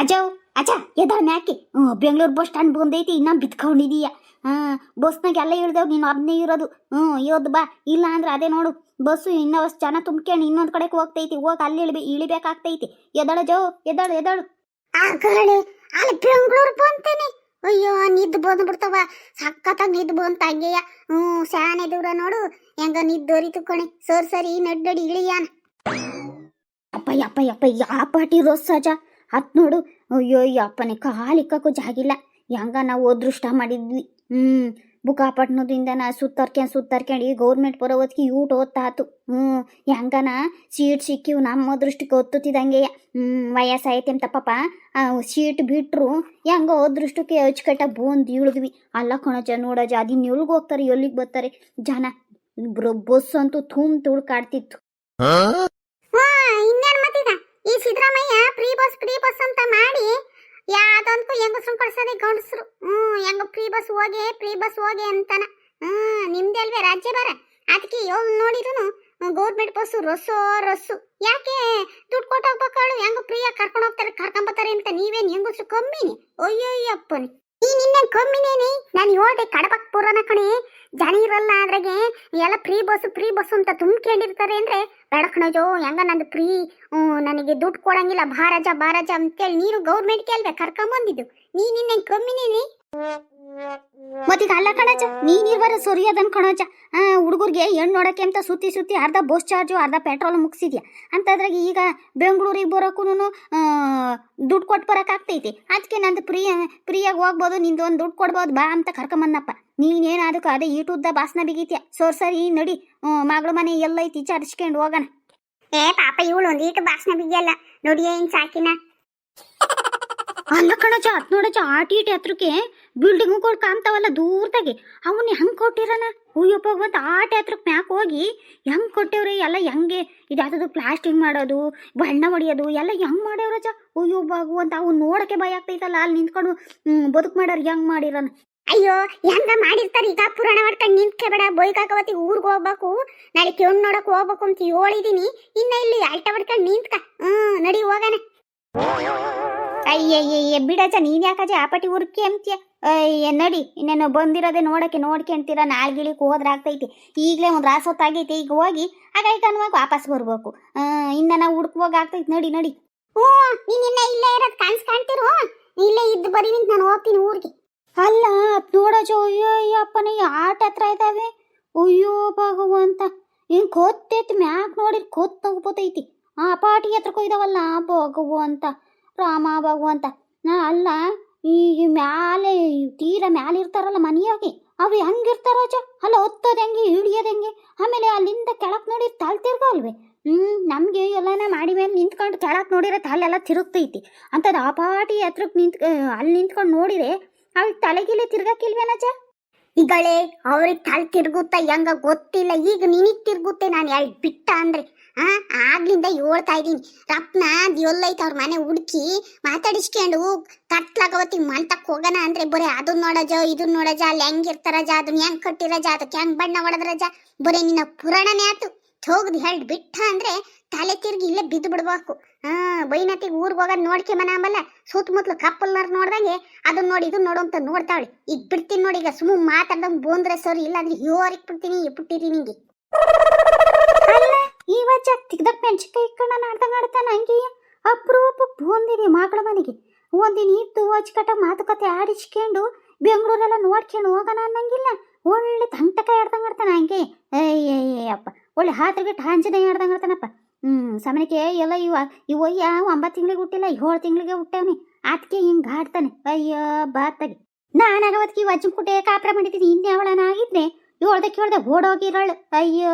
ಅಜವ್ ಅಜ ಎದಾಳ ಮ್ಯಾಕೆ ಹ್ಞೂ, Bengaluru bus stand ಬಂದೈತಿ, ಇನ್ನ ಬಿತ್ಕೊಂಡಿದೀಯ. ಹಾಂ, ಬಸ್ನಾಗ ಎಲ್ಲ ಇಳ್ದೇವ್ ನೀನು ಅದನ್ನೇ ಇರೋದು. ಹ್ಞೂ ಇವತ್ತು ಬಾ. ಇಲ್ಲ ಅಂದ್ರೆ ಅದೇ ನೋಡು, ಬಸ್ಸು ಇನ್ನೂ ಅಷ್ಟು ಜನ ತುಂಬ್ಕೊಂಡು ಇನ್ನೊಂದು ಕಡೆಗೆ ಹೋಗ್ತೈತಿ. ಹೋಗಿ ಅಲ್ಲಿ ಇಳಿ ಇಳಿಬೇಕಾಗ್ತೈತಿ. ಎದಾಳ ಜೋ ಎದಳು ಎದಳು ಅಲ್ಲಿ ಬೆಂಗಳೂರು ಬಂತೇನೆ. ಅಯ್ಯೋ, ನಿದ್ದು ಬಂದು ಬಿಡ್ತವ. ಸಖತ್ತಾಗಿ ನಿದ್ದು ಬಂತ ಹಂಗೆಯ. ಹ್ಞೂ ಶಾನೆ ದೂರ ನೋಡು. ಹೆಂಗ ನಿದ್ದೋರಿತು ಕಣೆ. ಸರ್, ಸರಿ ನಡ್ಡಡಿ ಇಳಿಯಾನ. ಅಪ್ಪ ಯಪ್ಪ ಯಪ್ಪ ಯಾ ಪಾಟಿ ರೋಸಜ ಹತ್ ನೋಡು. ಅಯ್ಯೋ ಯಪ್ಪನೆ ಕಾಲಿಕ್ಕಕ್ಕೂ ಜಾಗಿಲ್ಲ ಹೆಂಗ ನಾವು ಅದೃಷ್ಟ ಮಾಡಿದ್ವಿ. ಹ್ಮ್ ಬುಕ್ಕಾಪಟ್ನದಿಂದ ನಾ ಸುತ್ತರ್ಕ್ಯಂಡ್ ಸುತ್ತರ್ಕೊಂಡು ಈ ಗೌರ್ಮೆಂಟ್ ಬರೋ ಊಟ ಓದ್ತಾತು ಹ್ಞೂ ಹೆಂಗನ ಸೀಟ್ ಸಿಕ್ಕಿವು ನಮ್ಮ ಅದೃಷ್ಟಕ್ಕೆ ಒತ್ತುತ್ತಿದ್ದಂಗೆ ಹ್ಮ್ ವಯಸ್ಸಾಯ್ತು ಅಂತ ಆ, ಸೀಟ್ ಬಿಟ್ರು ಹೆಂಗ ಅದೃಷ್ಟಕ್ಕೆ ಅಚ್ಚುಕಟ್ಟಾಗಿ ಬಂದು ಇಳಿದ್ವಿ. ಅಲ್ಲ ಕಣಜ ನೋಡಜ ಅದಿನ್ ಎಲ್ಗೆ ಹೋಗ್ತಾರೆ, ಎಲ್ಲಿಗೆ ಬರ್ತಾರೆ? ಜನ ಬಸ್ ಅಂತೂ ಥೂಮ್ ತುಳ್ಕಾಡ್ತಿತ್ತು. ಈ Siddaramaiah free bus free bus ಅಂತ ಮಾಡಿ ಯಾವ್ದೊಂದು ಹೆಂಗಸ್ರು ಕಳ್ಸೋದೆ ಗಂಡಸ್ರು. ಹ್ಮ್, ಹೆಂಗ ಫ್ರೀ ಬಸ್ ಹೋಗಿ ಫ್ರೀ ಬಸ್ ಹೋಗಿ ಅಂತಾನ. ಹ್ಮ್, ನಿಮ್ದೇ ಅಲ್ವೇ ರಾಜ್ಯ ಬರ ಅದಕ್ಕೆ ಯೋ ನೋಡಿದ್ರು ಗೌರ್ಮೆಂಟ್ ಬಸ್ಸು ರಸ್ಸು ರಸ್ಸು ಯಾಕೆ? ದುಡ್ಡು ಕೊಟ್ಟು ಹೋಗ್ಬೇಕಾಳು ಹೆಂಗ ಫ್ರೀಯಾಗಿ ಕರ್ಕೊಂಡು ಹೋಗ್ತಾರೆ ಕರ್ಕೊಂಬತ್ತಾರೆ ಅಂತ ನೀವೇನು ಹೆಂಗಸ್ರು ಕಮ್ಮಿನಿ? ಅಯ್ಯೋಯ್ಯಪ್ಪನಿ. ನೀನ್ ನಿನ್ನೆ ಕಮ್ಮಿನೇನಿ ನಾನು ಹೇಳ್ದೆ ಕಡಬಕ್ ಪುರಾಣ ಕಣೆ. ಜನ ಇರಲ್ಲ ಅದ್ರಾಗೆ ಎಲ್ಲ ಫ್ರೀ ಬಸ್ ಫ್ರೀ ಬಸ್ ಅಂತ ತುಂಬ್ಕೊಂಡಿರ್ತಾರೆ ಅಂದ್ರೆ ಬೇಡಕಣಜೋ ಹೆಂಗ ನಂದು ಫ್ರೀ ನನಗೆ ದುಡ್ಡು ಕೊಡಂಗಿಲ್ಲ ಬಾರಜ ಬಾರಜ ಅಂತೇಳಿ ನೀನು ಗೌರ್ಮೆಂಟ್ ಕರ್ಕೊಂಡ್ ಕರ್ಕೊಂಬಂದಿದ್ದು. ನೀನ್ ಇನ್ನೇನ್ ಕಮ್ಮಿನೇನಿ ಮತ್ತೀಗ ಅಲ್ಲ ಕಣಜ ನೀನಿರ್ಬಾರ ಸರಿಯದನ್ ಆ, ಹುಡುಗರಿಗೆ ಹೆಣ್ಣು ನೋಡಕ್ಕೆ ಅಂತ ಸುತ್ತಿ ಸುತ್ತಿ ಅರ್ಧ ಬಸ್ ಚಾರ್ಜು ಅರ್ಧ ಪೆಟ್ರೋಲ್ ಮುಗಿಸಿದ್ಯಾ? ಅಂತದ್ರಾಗ ಈಗ ಬೆಂಗಳೂರಿಗೆ ಬರೋಕ್ಕೂ ದುಡ್ಡು ಕೊಟ್ಟು ಬರೋಕ್ಕಾಗ್ತೈತಿ ಅದಕ್ಕೆ ನಂದು ಪ್ರಿಯ ಪ್ರಿಯಾಗಿ ಹೋಗ್ಬೋದು, ನಿಂದು ಒಂದು ದುಡ್ಡು ಕೊಡ್ಬೋದು, ಬಾ ಅಂತ ಕರ್ಕೊಂಬಂದಪ್ಪ. ನೀನೇನಾದಕ್ಕೆ ಅದೇ ಈಟುದ್ದ ಬಾಸ್ನ ಬಿಗಿತ್ಯ? ಸೋರ್ ಸರಿ, ನಡಿ. ಮಗಳ ಮನೆ ಎಲ್ಲ ಐತಿ ಚಾರ್ಜ್ಕೊಂಡು ಹೋಗೋಣ. ಏ, ಪಾಪ ಇವಳು ಒಂದು ಈಟು ಬಾಸ್ನ ಬಿಗಿಯಲ್ಲ. ನೋಡಿ ಏನ್ ಸಾಕಿನ. ಅಲ್ಲ ಕಣಜ ಅತ್ ನೋಡಜ ಆಟಿ ಇಟಿ ಹತ್ರಕ್ಕೆ ಬಿಲ್ಡಿಂಗ್ಗಳು ಕಾಣ್ತಾವಲ್ಲ ದೂರದಾಗೆ. ಅವನ್ನ ಹೆಂಗ್ ಕೊಟ್ಟಿರನ? ಅಯ್ಯಪ್ಪ ಭಗವಂತ ಆಟಿ ಹತ್ರಕ್ಕೆ ಮ್ಯಾಕ್ ಹೋಗಿ ಹೆಂಗ್ ಕೊಟ್ಟೇವ್ರಿ? ಎಲ್ಲ ಹೆಂಗೆ ಇದ್ಯಾವ್ದು ಪ್ಲಾಸ್ಟಿಕ್ ಮಾಡೋದು, ಬಣ್ಣ ಹೊಡಿಯೋದು, ಎಲ್ಲ ಹೆಂಗ್ ಮಾಡ್ಯವ್ರಜ ಅಯ್ಯೋ ಅಂತ ಅವ್ನು ನೋಡಕ್ಕೆ ಭಯ ಆಗ್ತೈತಲ್ಲ, ಅಲ್ಲಿ ನಿಂತ್ಕೊಂಡು ಬದುಕು ಮಾಡೋರು ಹೆಂಗ್ ಮಾಡಿರನ? ಅಯ್ಯೋ, ಹೆಂಗ ಮಾಡಿರ್ತಾರ ಈಗ ಪುರಾಣ ಮಾಡ್ಕೊಂಡು ನಿಂತ್ಕೆ ಬೇಡ ಬೈಕಾಕವತಿ ಊರ್ಗ್ ಹೋಗ್ಬೇಕು, ನಾಳೆ ಕೆಣ್ ನೋಡಕ್ ಹೋಗ್ಬೇಕು ಅಂತ ಹೇಳಿದೀನಿ ಇನ್ನ ಇಲ್ಲಿ ಅಲ್ಟ ಹೊಡ್ಕೊಂಡು ನಿಂತ್ಕ. ಹ್ಮ್, ನಡಿ, ಹೋಗೋಣ. ಅಯ್ಯಯ್ಯ ಬಿಡಜ ನೀನ್ ಆ ಆಪಟಿ ಉರ್ಕಿ ಅಂತೀಯ? ಅಯ್ಯ ನಡಿ ಇನ್ನೇನು ಬಂದಿರೋದೆ ನೋಡಕ್ಕೆ ನೋಡ್ಕೊಂತೀರ ನಾಳ್ಗಿಳಿಕ್ ಹೋದ್ರಾಗ್ತೈತಿ ಈಗಲೇ ಒಂದು ರಾಸ ಹೊತ್ತಾಗೈತಿ ಈಗ ಹೋಗಿ ಆಗಾಯ್ಕ ಅನ್ನುವಾಗ ವಾಪಸ್ ಬರ್ಬೇಕು. ಆ, ಇನ್ನ ನಾವು ಹುಡ್ಕುವಾಗ ಆಗ್ತೈತಿ ನಡಿ ನಡಿ. ಹ್ಞೂ ನೀನ್ ಇನ್ನ ಇಲ್ಲೇ ಇರೋದ್ ಕಾಣಿಸ್ ಕಾಣ್ತಿರು? ಇಲ್ಲೇ ಇದ್ದು ಬರೀ ನಿಂತ ನಾನು ಹೋಗ್ತೀನಿ ಊರಿಗೆ. ಅಲ್ಲ ನೋಡಜ ಅಯ್ಯೋ ಅಪ್ಪನ ಆಟ ಹತ್ರ ಇದಾವೆ. ಅಯ್ಯೋ ಭಗವಂತ. ಹಿಂಗ್ ಕೊತ್ತೈತಿ ಮ್ಯಾಕ್ ನೋಡಿರ್ ಕೊತ್ತ ತಗೋತೈತಿ ಆ ಪಾಟಿ ಹತ್ರ ಕೊಯ್ದವಲ್ಲ ಭಗವಂತ. ರಾಮ ಭಗವಂತ ಅಲ್ಲ, ಈ ಮ್ಯಾಲೆ ತೀರ ಮ್ಯಾಲೆ ಇರ್ತಾರಲ್ಲ ಮನೆಯಾಗಿ, ಅವು ಹೆಂಗಿರ್ತಾರಜ ಅಲ್ಲ ಒತ್ತೋದು ಹೆಂಗೆ ಹಿಡಿಯೋದು ಆಮೇಲೆ ಅಲ್ಲಿಂದ ಕೆಳಕ್ ನೋಡಿ ತಲೆ ತಿರ್ಗಲ್ವೇ ಹ್ಞೂ ನಮಗೆ ಎಲ್ಲನ ಮಾಡಿ ಮೇಲೆ ನಿಂತ್ಕೊಂಡು ಕೆಳಕ್ ನೋಡಿದ್ರೆ ತಲೆಲ್ಲ ತಿರುಗ್ತೈತಿ. ಅಂತದ್ ಆ ಪಾಟಿ ಹತ್ರಕ್ಕೆ ನಿಂತ್ ಅಲ್ಲಿ ನಿಂತ್ಕೊಂಡು ನೋಡಿರೆ, ಅವಳು ತಲೆಗಿಲೆ ತಿರ್ಗಕ್ಕಿಲ್ವೇನಜ ಈಗಳೇ ಅವ್ರಿಗೆ ತಲೆ ತಿರುಗುತ್ತಾ ಹೆಂಗ ಗೊತ್ತಿಲ್ಲ, ಈಗ ನಿನಗ್ ತಿರುಗುತ್ತೆ ನಾನು ಎಲ್ಲಿ ಬಿಟ್ಟ ಅಂದ್ರೆ. ಆ? ಆಗ್ಲಿಂದ ಹೇಳ್ತಾ ಇದೀನಿ ರಪ್ನ ಎಲ್ಲೈತೆ ಅವ್ರ ಮನೆ ಹುಡುಕಿ ಮಾತಾಡಿಸ್ಕೊಂಡು ಕತ್ಲಾಗವತ್ತಿ ಮಂಟಕ್ ಹೋಗೋಣ ಅಂದ್ರೆ ಬರೀ ಅದನ್ನ ನೋಡಜ ಇದನ್ನ ನೋಡಜ ಅಲ್ಲಿ ಹೆಂಗಿರ್ತಾರಜ ಅದನ್ ಹೆಂಗ್ ಕಟ್ಟಿರಜ ಅದಕ್ಕೆ ಹೆಂಗ್ ಬಣ್ಣ ಹೊಡೆದ್ರಜ ಬರೀ ನಿನ್ನ ಪುರಾಣನೇ ಆತು. ಹೋಗ್ದು ಹೇಳ್, ಬಿಟ್ಟ ಅಂದ್ರೆ ತಲೆ ತಿರ್ಗಿ ಇಲ್ಲೇ ಬಿದ್ದು ಬಿಡ್ಬೇಕು. ಹಾ ಬೈನತಿಗೆ ಊರ್ಗ್ ಹೋಗೋದ್ ನೋಡ್ಕೆ ಮನ ಅಂಬಲ್ಲ. ಸುತ್ತಮುತ್ತಲು ಕಪ್ಪಲ್ನರ್ ನೋಡ್ದಂಗೆ ಅದನ್ನ ನೋಡಿ ಇದನ್ನ ನೋಡು ಅಂತ ನೋಡ್ತಾವಳಿ. ಈಗ ಬಿಡ್ತೀನಿ ನೋಡಿ, ಈಗ ಸುಮ್ಮ ಮಾತಾಡ್ದಂಗ್ ಬೋಂದ್ರೆ ಸರಿ, ಇಲ್ಲಾಂದ್ರೆ ಯೋರಿಕ್ ಬಿಡ್ತೀನಿ ಬಿಟ್ಟಿರಿ ನಿಂಗೆ ಈ ವಜ್ಜ ತಿಗ್ದಕ್ ಮೆಣಸಿನ್ಕಾಯಿ ಇಟ್ಕೊಂಡು ನಾಡ್ದಂಗ ಆಡ್ತಾನ ಹಂಗೆ ಅಪ್ರೂಪ ಬಂದಿದೆ ಮಗಳ ಮನೆಗೆ. ಒಂದಿನ ಇತ್ತು ಅಚ್ಚಕಟ್ಟ ಮಾತುಕತೆ ಆಡಿಸ್ಕೊಂಡು ಬೆಂಗಳೂರೆಲ್ಲ ನೋಡ್ಕೊಂಡು ಹೋಗೋಣ ಅನ್ನಂಗಿಲ್ಲ. ಒಳ್ಳೆ ತಂಟಕ ಆಡ್ದಂಗ ಆಡ್ತಾನೆ ಹಂಗೆ. ಅಯ್ಯಯ್ಯಪ್ಪ ಒಳ್ಳೆ ಹಾತ್ರಗಿಟ್ಟು ಹಾಂಜನೆ ಆಡ್ದಂಗ ಆಡ್ತಾನಪ್ಪ ಹ್ಮ್ ಸಮನಕ್ಕೆ ಎಲ್ಲ ಇವ ಇವಯ್ಯ ಒಂಬತ್ತು ತಿಂಗಳಿಗೆ ಹುಟ್ಟಿಲ್ಲ, ಏಳು ತಿಂಗಳಿಗೆ ಹುಟ್ಟವನಿ. ಅದಕ್ಕೆ ಹಿಂಗೆ ಆಡ್ತಾನೆ ಅಯ್ಯೋ ಬಾತಾಗಿ ನಾನಾಗ ಅವತ್ತಿಗೆ ವಜ್ಜನ್ ಕುಟೆ ಕಾಪ್ರ ಮಾಡಿದ್ದೀನಿ. ಇನ್ಯಾವಳನ ಆಗಿದ್ರೆ ಹೇಳ್ದೆ ಕೇಳ್ದೆ ಓಡೋಗಿರಳು. ಅಯ್ಯೋ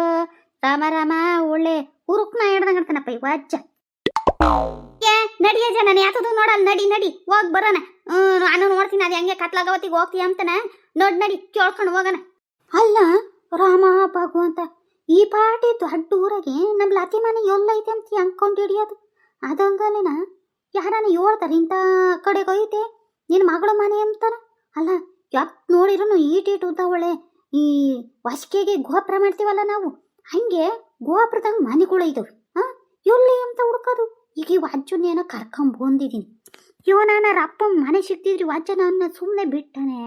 ರಾಮ ರಾಮ, ಒಳ್ಳೆ ಉರುಕ್ನ ಹಿಡ್ದಂಗ ಇರ್ತಾನಪ್ಪ ಈ ಅಜ್ಜ. ನಡಿಯ ಜನ ಯಾತದು ನೋಡಲ್ಲ, ನಡಿ ನಡಿ, ಹೋಗ್ ಬರೋಣ. ನಾನು ನೋಡ್ತೀನಿ, ಅದು ಹೆಂಗೆ ಕತ್ಲಾಗವತ್ತಿಗೆ ಹೋಗ್ತೀಯ ಅಂತಾನ. ನೋಡ್, ನಡಿ, ಕೇಳ್ಕೊಂಡು ಹೋಗೋಣ. ಅಲ್ಲ, ರಾಮ, ಭಗವಂತ, ಈ ಪಾಟಿ ದೊಡ್ಡ ಊರಾಗೆ ನಮ್ಮ ಲತಿ ಮನೆ ಎಲ್ಲೈತೆ ಅಂತ ಅಂದ್ಕೊಂಡು ಹಿಡಿಯೋದು. ಅದಂಗಲೇನ ಯಾರನ್ನ ಹೇಳ್ತಾರೆ, ಇಂಥ ಕಡೆಗೆ ಐತೆ ನಿನ್ನ ಮಗಳ ಮನೆ ಅಂತಾನ? ಅಲ್ಲ ಯಾತ್ ನೋಡಿದ್ರು ಈಟೀಟ್ ಉದ್ದವಳೆ ಈ ವಸಿಕೆಗೆ ಗೋಪ್ರ ಮಾಡ್ತೀವಲ್ಲ ನಾವು? ಹಂಗೆ ಗೋಪುರದಾಗ ಮನೆಗಳು ಇದಾವೆ ಹಾ ಎಲ್ಲಿ ಅಂತ ಹುಡ್ಕೋದು? ಈಗ ಈ ಅಜ್ಜನ್ನೇನೋ ಕರ್ಕೊಂಡ್ ಬಂದಿದ್ದೀನಿ. ಇವನಾರ ಅಪ್ಪ ಮನೆ ಸಿಕ್ತಿದ್ರಿ ವಾಚನ ಅನ್ನ ಸುಮ್ಮನೆ ಬಿಟ್ಟನೆ.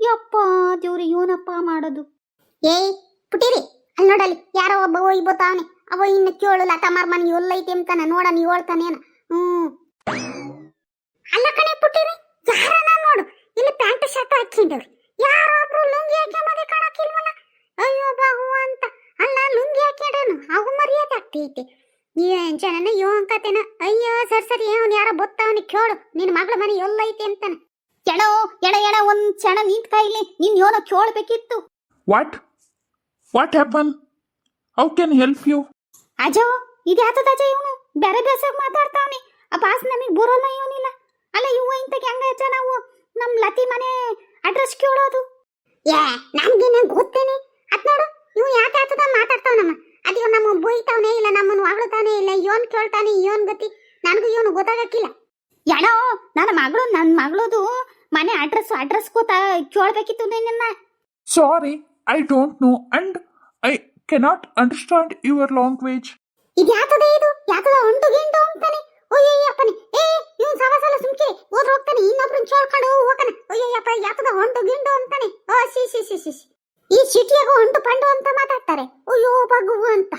ಯಪ್ಪ ದೇವ್ರಿ ಇವನಪ್ಪ ಮಾಡೋದು? ಏಯ್, ಪುಟಿರಿ ಅಲ್ಲಿ ನೋಡಲಿ ಯಾರೋ ಒಬ್ಬ ತಾನೆ ಅವ ಇನ್ನು ಕೇಳು, ಲತಾ ಮನೆ ಎಲ್ಲೈತಿ ಅಂತಾನೆ, ನೋಡ, ನೀ ಹೇಳ್ತಾನೇನ ಹ್ಮ್. ಅಲ್ಲ ಕಣೆ ಪುಟಿರಿ ಯಾರನ ನೋಡು? ಇಲ್ಲಿ ಪ್ಯಾಂಟ್ ಶರ್ಟ್ ಹಾಕಿದ್ರು ಯಾರೋ ಒಬ್ರು ಲುಂಗಿ ಹಾಕ್ಯಮದೆ ಕಾಣಕ್ಕಿಲ್ವಲ್ಲ? ಅಯ್ಯೋ ಬಾಹು ಅಂತ ಅಲ್ಲ ಲುಂಗಿ ಹಾಕ್ಯಾಡೇನು ಅವು ಮರ್ಯಾದೆ ನೀ ಏನ್ ಜನನ ಯೋ ಅಂಕತೇನ ಅಯ್ಯೋ ಸರ್ ಸರಿ ಅವ್ನು ಯಾರೋ ಬತ್ತಾವನಿ ಕೇಳು ನಿನ್ನ ಮಗಳ ಮನೆ ಎಲ್ಲೈತಿ ಅಂತಾನೆ. ಎಡೋ ಎಡ ಎಡ ಒಂದ್ ಕ್ಷಣ ನಿಂತ್ಕ ಕೈಲಿ ನಿನ್ ಯೋನ ಕೇಳ್ಬೇಕಿತ್ತು. What what happen how can I help you ಅಜೋ ಇದ್ಯಾತದ ಅಜ ಇವನು? ಬೇರೆ ಬೇಸಾಗ ಮಾತಾಡ್ತಾವನಿ. ಆ ಪಾಸ್ ನಮಗ್ ಬರೋಲ್ಲ ಇವನಿಲ್ಲ. ಅಲ್ಲ ಇವ ಇಂತ ಹೆಂಗ ಅಜ್ಜ ನಾವು? ನಮ್ ಲತಿ ಮನೆ ಅಡ್ರೆಸ್ ಕೇಳೋದು. ಏ ನನ್ಗೇನ ಗೊತ್ತೇನೆ ಅದ್ ನೋಡು ಇವ್ ಯಾಕೆ ಆತದ ಮಾತಾಡ್ತಾವ ನಮ್ಮ ಅದ್ ಇವ್ ನಮ್ಮ ಬೈತಾವನೆ ಇಲ್ಲ ನಮ್ಮನ್ನು ಹೊಗಳ್ತಾನೆ ಇಲ್ಲ ಇವನ್ ಕೇಳ್ತಾನೆ ಇವನ್ ಗತಿ ನನಗೂ ಇವನು ಗೊತ್ತಾಗಕ್ಕಿಲ್ಲ ಎಣೋ ನನ್ನ ಮಗಳು ನನ್ನ ಮಗಳದು ಮನೆ ಅಡ್ರೆಸ್ ಅಡ್ರೆಸ್ ಗೊತ್ತಾ? ಕೇಳ್ಬೇಕಿತ್ತು ನಿನ್ನ sorry I don't know and I cannot understand your language ಇದು ಯಾತದ ಇದು? ಯಾತದ ಹೊಂಟು ಗಿಂಡು ಅಂತಾನೆ? ಅಯ್ಯಯ್ಯಪ್ಪನಿ. ಏ ಇವನ್ ಸಲ ಸಲ ಸುಮ್ಕಿರಿ ಓದ್ ಹೋಗ್ತಾನೆ ಇನ್ನೊಬ್ರನ್ನ ಕೇಳ್ಕೊಂಡು ಹೋಗನ ಅಯ್ಯಯ್ಯಪ್ಪ ಯಾತದ ಹೊಂಟು ಗಿಂಡು ಅಂತಾನೆ? ಓ ಸಿ ಸಿ ಸಿ ಸಿ. ಈ ಸಿಟಿಯಾಗ ಹೊಂಟು ಪಂಡು ಅಂತ ಮಾತಾಡ್ತಾರೆ. ಅಯ್ಯೋ ಬಗ್ಗು ಅಂತ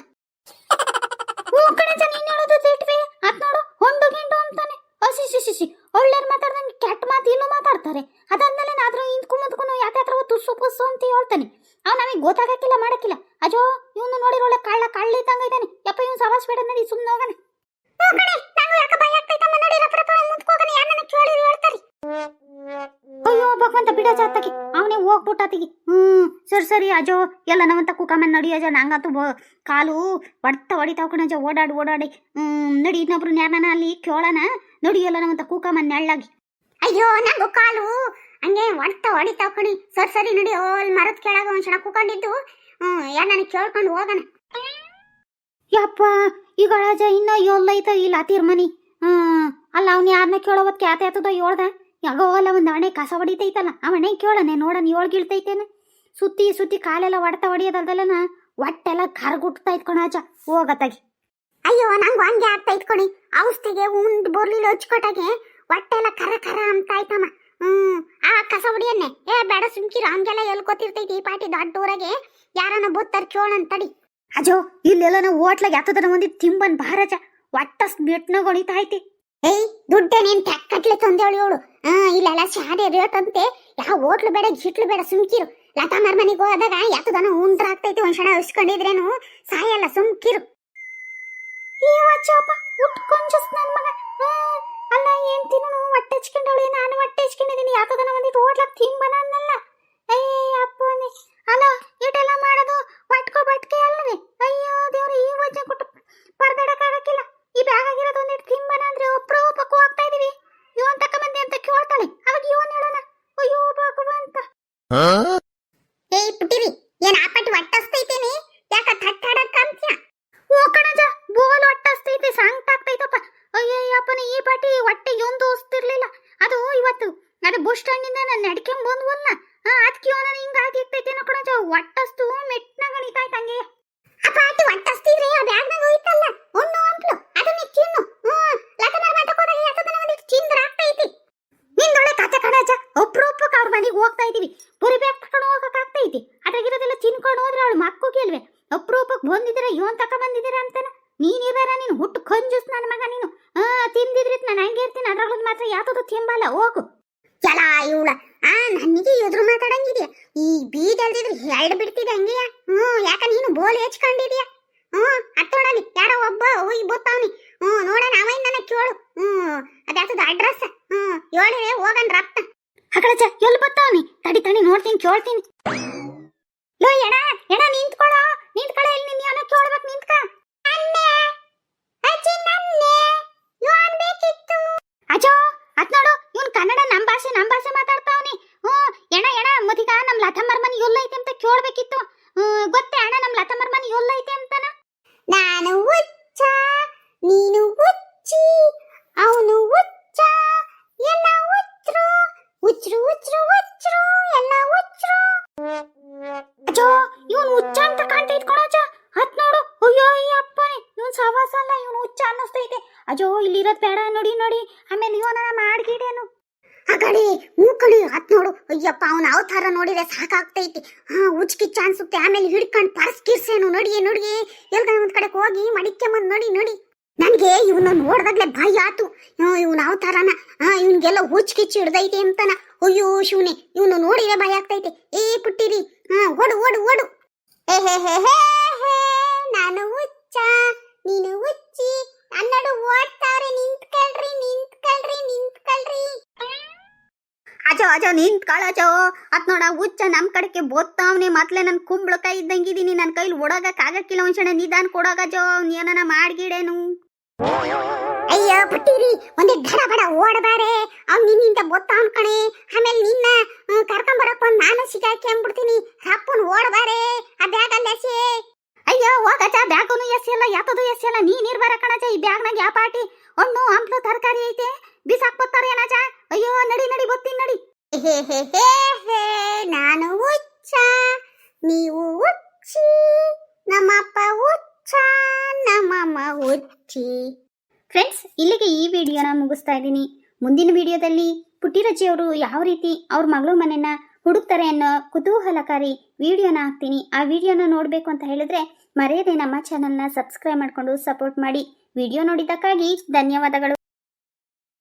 ಕಣಜ ನೀನ್ ಹೇಳೋದು ತಿಟ್ವೆ ಅದ್ ನೋಡು ಹೊಂಡು ಗಿಂಡು ಅಂತಾನೆ ಹಸಿ ಸಿ ಸಿ ಒಳ್ಳೆಯವ್ರು ಮಾತಾಡ್ದಂಗೆ ಕೆಟ್ಟ ಮಾತು ಇನ್ನೂ ಮಾತಾಡ್ತಾರೆ ಅದಾದ್ಮೇಲೆ ನಾದ್ರೂ ಇಂದ್ಕು ಮುಂದ್ಕು ಯಾಕೆ ಹತ್ರ ತುಸು ಪುಸ್ಸು ಅಂತ ಹೇಳ್ತಾನೆ ಅವ್ ನಮಗೆ ಗೊತ್ತಾಗಕ್ಕಿಲ್ಲ ಮಾಡಕ್ಕಿಲ್ಲ ಅಜೋ ಇವನು ನೋಡಿರೋ ಒಳ್ಳೆ ಕಳ್ಳ ಕಳ್ಳಿ ತಂಗ ಇದ್ದಾನೆ ಯಪ್ಪ ಇವ್ನು ಸವಾಸ್ ಬೇಡ ನಡಿ ಸುಮ್ಮನೆ ಹೋಗನೆ ಓ ಕಣೆ ನಂಗೂ ಯಾಕೆ ಭಯ ಆಗ್ತೈತಮ್ಮ ನೋಡಿ ರಪ್ಪ ರಪ್ಪ ಮುಂದ್ಕೋಗನೆ ಯಾರನ್ನ ಕೇಳಿದ್ರು ಹೇಳ್ತಾರೆ ಅಯ್ಯೋ ಭಗವಂತ ಬಿಡ ಅವನೇ ಹೋಗ್ಬಿಟ್ಟಾತಿಗೆ ಹ್ಮ್, ಸರಿ ಸರಿ, ಅಜೋ, ಎಲ್ಲ ನಮ್ಮಂತ ಕುಕಮನ್ ನಡಿ, ಅಜ, ನಂಗಂತೂ ಕಾಲು ಹೊಡ್ತ ಕಣ ಕಣಜ ಓಡಾಡಿ ಓಡಾಡಿ. ಹ್ಮ್, ನಡಿ, ಇನ್ನೊಬ್ರು ಯಾರನ ಅಲ್ಲಿ ಕೇಳೋಣ. ನಡಿ, ಎಲ್ಲ ನಮ್ಮಂತ ಕುಕಮನ್ ನೆಳ್ಳಾಗಿ. ಅಯ್ಯೋ, ನಂಗು ಕಾಲು ಹಂಗೆ ಹೊಡ್ತಾ ಹೊಡಿತಾವ ಕಣಿ. ಸರಿ ಸರಿ, ನಡಿ ಓಲ್ ಮರದ ಕೆಳಗ ಒಂದ್ ಕ್ಷಣ ಕೂಕೊಂಡಿದ್ದು. ಹ್ಮ್ ಯಾರ ನನಗೆ ಕೇಳ್ಕೊಂಡು ಹೋಗಣ. ಯಪ್ಪ, ಈಗ ಅಜ ಇನ್ನ ಎಲ್ಲೈತ ಇಲ್ಲ ತೀರ್ಮನಿ ಮನಿ. ಹ್ಮ್, ಅಲ್ಲ, ಅವ್ನ ಯಾರನ್ನ ಕೇಳೋವತ್ ಕ್ಯಾತೆ ಆತದ ಹೇಳ್ದ ಯಾಗೋ ಅಲ್ಲ ಒಂದ್ ಅಣೆ ಕಸ ಹೊಡಿತೈತಲ್ಲ ಅವನೇ ಕೇಳನೆ ನೋಡನ್ ಏಳ್ಗಿಳ್ತೈತೇನೆ ಸುತ್ತಿ ಸುತ್ತಿ ಕಾಲೆಲ್ಲ ಒಡ್ತಾ ಹೊಡಿಯೋದಲ್ದಲ್ಲನ ಒಟ್ಟೆಲ್ಲ ಕರ್ಗುಟ್ತಾ ಇದ್ಕೊಣ ಅಜ್ಜ ಹೋಗತ್ತಾಗಿ. ಅಯ್ಯೋ, ನಂಗೆ ಹಂಗೆ ಆಗ್ತಾ ಇತ್ಕೊಣಿ ಔಷಧಿಗೆ ಉಂಡ್ ಬರ್ಲಿಲ್ಲ ಹಚ್ಕೊಟ್ಟಾಗೆ ಒಟ್ಟೆಲ್ಲ ಕರ ಕರ ಅಂತ ಆಯ್ತಮ್ಮ ಹ್ಮ್, ಆ ಕಸ ಹೊಡಿಯನ್ನೆ. ಏ, ಬೇಡ ಸುಮ್ಕಿರ, ಹಂಗೆಲ್ಲ ಎಲ್ಕೋತಿರ್ತೈತಿ ಈ ಪಾಟಿ ದೊಡ್ಡ ಊರಾಗೆ. ಯಾರನ್ನ ಬುತ್ತಾರೆ ಕೇಳೋಣ ತಡಿ. ಅಜೋ ಇಲ್ಲೆಲ್ಲ ನಾವು ಹೋಟ್ಲಾಗ ಯಾತದನ ಒಂದಿ ತಿಂಬನ್ ಬಾರಜ ಒಟ್ಟಸ್ ಮೆಟ್ನಾಗ ಹೊಡಿತಾ ಐತಿ. ಏಯ್ ದುಡ್ಡೆ ನೀನ್ ತೆಕ್ಕಟ್ಲೆ ತಂದೇಳು ಇವಳು ಹಾ ಇಲ್ಲೆಲ್ಲ ಶಾಡೆ ರೇಟ್ ಅಂತೆ ಯಾವ ಹೋಟ್ಲು ಬೇಡ ಗಿಟ್ಲು ಬೇಡ ಸುಮ್ಕಿರು ಲತಾ ಮನೆಗೆ ಹೋದಾಗ ಯಾತದನ ಉಂಡ್ರ ಆಗ್ತೈತಿ ಒಂದ್ ಕ್ಷಣ ಇಸ್ಕೊಂಡಿದ್ರೇನು ಸಾಯಲ್ಲ ಸುಮ್ಕಿರು ಈ ಅಜ್ಜಪ್ಪ ಉಟ್ಕೊಂಜಸ್ ನನ್ ಮಗ ಹ್ಮ್, ಅಲ್ಲ ಏನ್ ತಿನ್ನು ಹೊಟ್ಟೆ ಹಚ್ಕೊಂಡವಳೆ ನಾನು ಹೊಟ್ಟೆ ಹಚ್ಕೊಂಡಿದ್ದೀನಿ ಯಾತದನ ಒಂದಿಟ್ಟು ಹೋಟ್ಲಾಗ ತಿಂಬನ ಅನ್ನಲ್ಲ ಏ ಅಪ್ಪನೇ ಅಲ್ಲ ಇಟೆಲ್ಲ ಮಾಡೋದು ಒಟ್ಕೋ ಬಟ್ಕೆ ಅಲ್ಲದೆ ಅಯ್ಯೋ ದೇವ್ರ ಈ ವಜ್ಜ ಕೊಟ್ಟು ಪರ್ದಾಡಕ್ಕಾಗಕ್ಕಿಲ್ಲ ಈ ಬ್ಯಾಗ್ ಆಗಿರೋದು ಒಂದಿಟ್ಟು ತಿಂಬನ ಅಂದ್ರೆ ಅಪ್ರೂಪಕ್ಕೂ ಹೋಗ್ತಾ ಇದೀವಿ. ಇವನ್ ತಕೊಂಬಂದಿ ಅಂತ ಕೇಳ್ತಾಳೆ ಅವಾಗ ಇವನ್ ಹೇಳೋಣ ಅಯ್ಯೋ ಭಗವಂತ ಏಯ್ ಪುಟ್ಟಿರಿ ಏನ್ ಆಪಟ್ಟಿ ಒಟ್ಟಸ್ತೈತೇನಿ ಯಾಕ ತಟ್ಟಾಡಕ್ ಅಂತ್ಯ ಓ ಕಣಜ ಬೋಲ್ ಹೊಟ್ಟಸ್ತೈತೆ ಸಾಂಗ್ತಾಗ್ತೈತಪ್ಪ ಅಯ್ಯಯ್ಯಪ್ಪನ ಈ ಪಾಟಿ ಹೊಟ್ಟೆಗೆ ಒಂದು ಹೊಸ್ತಿರ್ಲಿಲ್ಲ ಅದು ಇವತ್ತು ಅದು ಬಸ್ ಸ್ಟ್ಯಾಂಡಿಂದ ನಾನು ನಡ್ಕೊಂಡ್ ಬಂದ್ವಲ್ಲ ಅದಕ್ಕೆ ನಾನು ಹಿಂಗ ಆಗಿರ್ತೈತೇನೋ ಕಣಜ ಹೊಟ್ಟಸ್ತು ಮೆಟ್ನ ಗಣಿತಾಯ್ತು ಹಂಗೆ ಆ ಪಾಟಿ ಒಟ್ಟಸ್ತಿದ್ರೆ ಆ ಬ್ಯಾಗ್ನಾಗ ಹೋಯ್ತಲ್ಲ ಉಣ್ಣು ಅಂಪ್ಲು ಅದನ್ನ ತಿನ್ನು ಹ್ಮ್ ಲತಮರ ಮಾತಕ್ ಹೋದಾಗ ಯಾತದನ ಒಂದಿಟ್ಟು ಚಿಂದ್ರ ಆಗ್ತೈತಿ ನಿಂದೊಳ್ಳೆ ಕತೆ ಕಣಜ ಅಪ್ರೂಪಕ್ಕೆ ಅವ್ರ ಮನೆಗೆ ಹೋಗ್ತಾ ಇದೀವಿ ಪುರಿ ಬ್ಯಾಗ್ ತಕೊಂಡು ಹೋಗಕ್ಕಾಗ್ತೈತಿ ಅದ್ರಾಗಿರೋದೆಲ್ಲ ತಿನ್ಕೊಂಡು ಹೋದ್ರೆ ಅವಳು ಮಕ್ಕು ಕೇಳ್ವೆ ಅಪ್ರೂಪಕ್ಕೆ ಬಂದಿದ್ದೀರ ಇವನ್ ತಕ ಬಂದಿದ್ದೀರ ಅಂತಾನ ನೀನೇ ಬೇರ ನೀನು ಹುಟ್ಟು ಕಂಜೂಸ್ ನನ್ನ ಮಗ ನೀನು ಆ ತಿಂದಿದ್ರಿ ನಾನು ಹಂಗೆ ಇರ್ತೀನಿ ಅದ್ರೊಳಗೆ ಮಾತ್ರ ಯಾತದು ತಿಂಬಲ್ಲ ಹೋಗು. ಚಲ ಇವಳ, ಆ ನನಗೆ ಎದುರು ಮಾತಾಡಂಗಿದ್ಯಾ? ಈ ಬೀಜ ಅಲ್ದಿದ್ರೆ ಎರಡು ಬಿಡ್ತಿದ್ದೆ ಹಂಗೆಯ? ಹ್ಮ್ ಯಾಕ ನೀನು ಬೋಲ್ ಹೆಚ್ಕೊಂಡಿದ್ಯಾ? ಹ್ಮ್ ಹತ್ತೋಡಲಿ ಯಾರೋ ಒಬ್ಬ ಹೋಗಿ ಬತ್ತಾವ್ನಿ. ಹ್ಮ್ ನೋಡೋಣ ಅವ ನನ್ನ ಕೇಳು. ಹ್ಮ್ ಅದ್ಯಾತದ ಅಡ್ರೆಸ್ ಹ್ಮ್ ಹೇಳಿದ್ರೆ ಹೋಗನ್ ರಪ್ತ. ಹಕಳಚ ಎಲ್ಲಿ ಬರ್ತಾವನಿ ತಡಿ ತಡಿ, ನೋಡ್ತೀನಿ, ಕೇಳ್ತೀನಿ. ಲೋ ಎಣ ಎಣ ನಿಂತ್ಕೊಳ್ಳೋ. ನಿಂತ್ಕೊಳ್ಳೋ ಇಲ್ಲಿ ನಿನ್ ಏನೋ ಕೇಳ್ಬೇಕು ನಿಂತ್ಕ. ನನ್ನೆ ಅಜ್ಜಿ, ನನ್ನೆ. ಲೋನ್ ಬೇಕಿತ್ತು ಅಜೋ ಅದ್ ನೋಡು ಇವ್ನ್ ಕನ್ನಡ ನಮ್ ಭಾಷೆ ನಮ್ ಭಾಷೆ ಮಾತಾಡ್ತಾವನಿ. ಹ್ಮ್ ಎಣ ಎಣ ಮತ್ತೀಗ ನಮ್ ಲತಮ್ಮರ್ ಮನೆ ಎಲ್ಲೈತೆ ಅಂತ ಕೇಳ್ಬೇಕಿತ್ತು. ಹ್ಞೂ ಗೊತ್ತೇ ಅಣ್ಣ ನಮ್ ಲತಮ್ಮರ್ ಮನೆ ಎಲ್ಲೈತೆ ಅಂತನ? ನಾನು ಹುಚ್ಚ ನೀನು ಹುಚ್ಚಿ ಅವನು ಹುಚ್ಚ ಎಲ್ಲ ಹುಚ್ಚರು ಹುಚ್ಚರು ಹುಚ್ಚರು ಹುಚ್ಚರು ಎಲ್ಲ ಹುಚ್ಚರು. ಅಜೋ ಇವನ್ ಹುಚ್ಚ ಅಂತ ಕಾಣ್ತೈತ್ ಕಣಜ ಹತ್ ನೋಡು ಅಯ್ಯೋ ಅಯ್ಯ ಅಪ್ಪನೇ ಇವನ್ ಸವಾಸ ಅಲ್ಲ ಇವನ್ ಹುಚ್ಚ ಅನ್ನಿಸ್ತೈತೆ ಅಜೋ ಇಲ್ಲಿರೋದ್ ಬೇಡ ನೋಡಿ ನೋಡಿ. ಇವನ ಮಾಡ್ಗಿಡೇನು? ಕಡೆ ಮೂಕಳಿ ಹತ್ ನೋಡು. ಅಯ್ಯಪ್ಪ, ಅವನ ಅವತಾರ ನೋಡಿದ್ರೆ ಸಾಕಾಗ್ತೈತಿ. ಹಾ ಉಚ್ಕಿಚ್ಚ ಅನ್ಸುತ್ತೆ ಆಮೇಲೆ ಹಿಡ್ಕೊಂಡು ಪರಸ್ಕಿರ್ಸೇನು ನೋಡಿ ನೋಡಿ. ಎಲ್ಗ ಒಂದ್ ಕಡೆ ಹೋಗಿ ಮಡಿಕ್ಕೆಂಬಂದ್ ನೋಡಿ ನೋಡಿ. ನನ್ಗೆ ಇವನ್ನ ನೋಡ್ದಾಗ್ಲೆ ಭಯ ಆತು. ಇವನ ಅವತಾರನ ಹಾ ಇವನ್ಗೆಲ್ಲ ಹುಚ್ಕಿಚ್ಚು ಹಿಡ್ದೈತಿ ಅಂತನ. ಅಯ್ಯೋ, ಶಿವನೇ, ಇವನು ನೋಡಿದ್ರೆ ಭಯ ಆಗ್ತೈತಿ. ಏ, ಪುಟ್ಟಿರಿ. ಹಾ ಓಡು ಓಡು ಓಡು. ಏ, ಹೇ ಹೇ ಹೇ ಹೇ, ನೀನು ಅಜೋ ನೀನ್ ಕಾಳಾಜೋ. ಅತ್ ನೋಡ ಹುಚ್ಚ ನಮ್ ಕಡೆಗೆ ಬೋತ್ತಾವ್ನೆ. ಮತ್ಲೆ ನನ್ ಕುಂಬಳಕಾಯಿ ಇದ್ದಂಗಿದೀನಿ ನನ್ ಕೈಲಿ ಓಡೋಗಕ್ ಆಗಕ್ಕಿಲ್ಲ ಒಂದ್ಸಣ ನಿಧಾನ ಕೊಡೋಗಜೋ ಏನನ ಮಾಡ್ಗಿಡೇನು? ಅಯ್ಯೋ ಪುಟ್ಟಿರಿ ಒಂದೇ ಗಡ ಬಡ ಓಡಬಾರೆ. ಅವ್ ನಿನ್ನಿಂದ ಬೊತ್ತ ಕಣೆ. ಆಮೇಲೆ ನಿನ್ನ ಕರ್ಕೊಂಬರಪ್ಪ ನಾನು ಸಿಗಾಕೊಂಡ್ಬಿಡ್ತೀನಿ ಕಪ್ಪನ್ ಓಡಬಾರೆ. ಆ ಬ್ಯಾಗ್ ಅಲ್ಲಿ ಎಸೆ ಅಯ್ಯೋ ಹೋಗಜ ಬ್ಯಾಗನು ಇಲ್ಲ ಯಾತದು ಎಸ್ಸಿಲ್ಲ ನೀನ್ ಇರ್ಬಾರ ಕಣಜ ಈ ಬ್ಯಾಗ್ನಾಗ ಯಾ ಪಾಟಿ ಹಣ್ಣು ಹಂಪ್ಲು ತರಕಾರಿ ಐತೆ. ಬಿಸಾಕ್ಬೋತಾರ ಏನಜ ಅಯ್ಯೋ ನಡಿ ನಡಿ ಬತ್ತೀನಿ ನಡಿ. ನಾನು ಹುಚ್ಚ, ನೀವು ಹುಚ್ಚಿ, ನಮ್ಮಪ್ಪ ಹುಚ್ಚ, ನಮ್ಮಮ್ಮ ಹುಚ್ಚಿ. ಫ್ರೆಂಡ್ಸ್ ಇಲ್ಲಿಗೆ ಈ ವಿಡಿಯೋನ ಮುಗಿಸ್ತಾ ಇದ್ದೀನಿ. ಮುಂದಿನ ವಿಡಿಯೋದಲ್ಲಿ ಪುಟ್ಟಿರಜಿಯವರು ಯಾವ ರೀತಿ ಅವ್ರ ಮಗಳು ಮನೆಯನ್ನ ಹುಡುಕ್ತಾರೆ ಅನ್ನೋ ಕುತೂಹಲಕಾರಿ ವಿಡಿಯೋನ ಹಾಕ್ತೀನಿ. ಆ ವಿಡಿಯೋನ ನೋಡಬೇಕು ಅಂತ ಹೇಳಿದ್ರೆ ಮರೆಯದೆ ನಮ್ಮ ಚಾನಲ್ನ ಸಬ್ಸ್ಕ್ರೈಬ್ ಮಾಡಿಕೊಂಡು ಸಪೋರ್ಟ್ ಮಾಡಿ. ವಿಡಿಯೋ ನೋಡಿದ್ದಕ್ಕಾಗಿ ಧನ್ಯವಾದಗಳು.